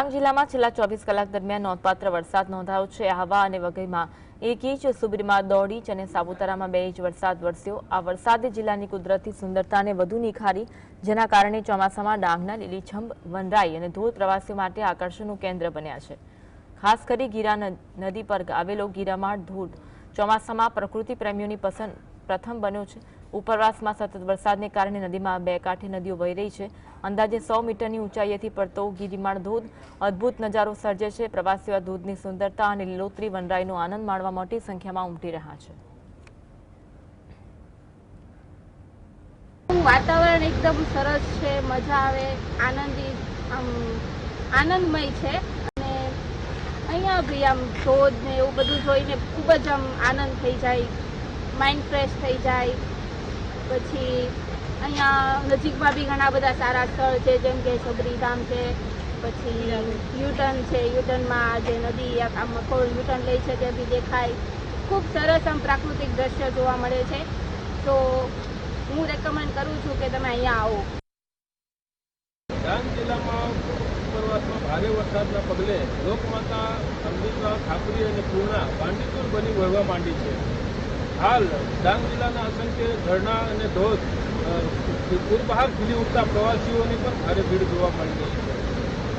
ડાંગ જિલ્લામાં છેલ્લા ચોવીસ કલાક દરમિયાન નોંધપાત્ર વરસાદ નોંધાયો છે. આહવા અને વઘઈમાં એક ઇંચ સુબીરમાં દોઢ ઇંચ અને સાપુતારામાં બે ઇંચ વરસાદ વરસ્યો. આ વરસાદે જિલ્લાની કુદરતી સુંદરતાને વધુ નિખારી, જેના કારણે ચોમાસામાં ડાંગના લીલીછંભ વનરાઈ અને ધોધ પ્રવાસીઓ માટે આકર્ષણનું કેન્દ્ર બન્યા છે. ખાસ કરી ગીરા નદી પર આવેલો ગીરામાળ ધોધ ચોમાસામાં પ્રકૃતિ પ્રેમીઓની પસંદ પ્રથમ બન્યો છે. ઉપરવાસમાં સતત વરસાદને કારણે નદીમાં બે કાંઠે નદીઓ વહી રહી છે. અંદાજે સો મીટરની ઊંચાઈએથી પડતો ગિરિમાળ ધોધ અદ્ભુત નજારો સર્જે છે. પ્રવાસીઓ આ ધોધની સુંદરતા અને લીલોતરી વનરાઈનો આનંદ માણવા મોટી સંખ્યામાં ઉમટી રહ્યા છે. વાતાવરણ એકદમ સરસ છે, મજા આવે આનંદિત આમ, આનંદમય છે. અને અહીંયા બી આમ ધોધ ને એવું બધું જોઈને ખૂબ જ આમ આનંદ થઈ જાય. માઇન્ડ ફ્રેશ થઈ જાય. પછી અહીંયા નજીકમાં બી ઘણા બધા સારા સ્થળ છે, જેમ કે સબરીધામ છે, પછી યુટર્ન છે, યુટર્નમાં જે નદી આમ આખો યુટર્ન લઈ છે તે બી દેખાય. ખૂબ સરસ આમ પ્રાકૃતિક દ્રશ્ય જોવા મળે છે. તો હું રેકમેન્ડ કરું છું કે તમે અહીંયા આવો. ડાંગ જિલ્લામાં ઉપરવાસમાં ભારે વરસાદના પગલે લોકમાતા અંબિકા ખાપરી અને પૂર્ણા પાંડિતુર બની વળવા માંડી છે. હાલ ડાંગ જિલ્લાના અસંખ્ય ઝરણા અને ધોધ અ, પૂરબહાર ખીલી ઉઠતા પ્રવાસીઓની પણ ભારે ભીડ જોવા મળી રહી છે.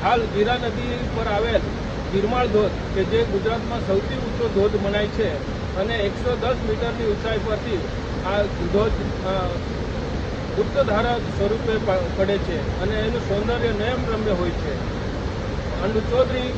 હાલ ગીરા નદી પર આવેલ ગિરમાળ ધોધ કે જે ગુજરાતમાં સૌથી ઊંચો ધોધ મનાય છે અને એકસો દસ મીટરની ઊંચાઈ પરથી આ ધોધ અ, ગુપ્તધારા સ્વરૂપે પડે છે અને એનું સૌંદર્ય નયમ રમ્ય હોય છે. અંડુ ચૌધરી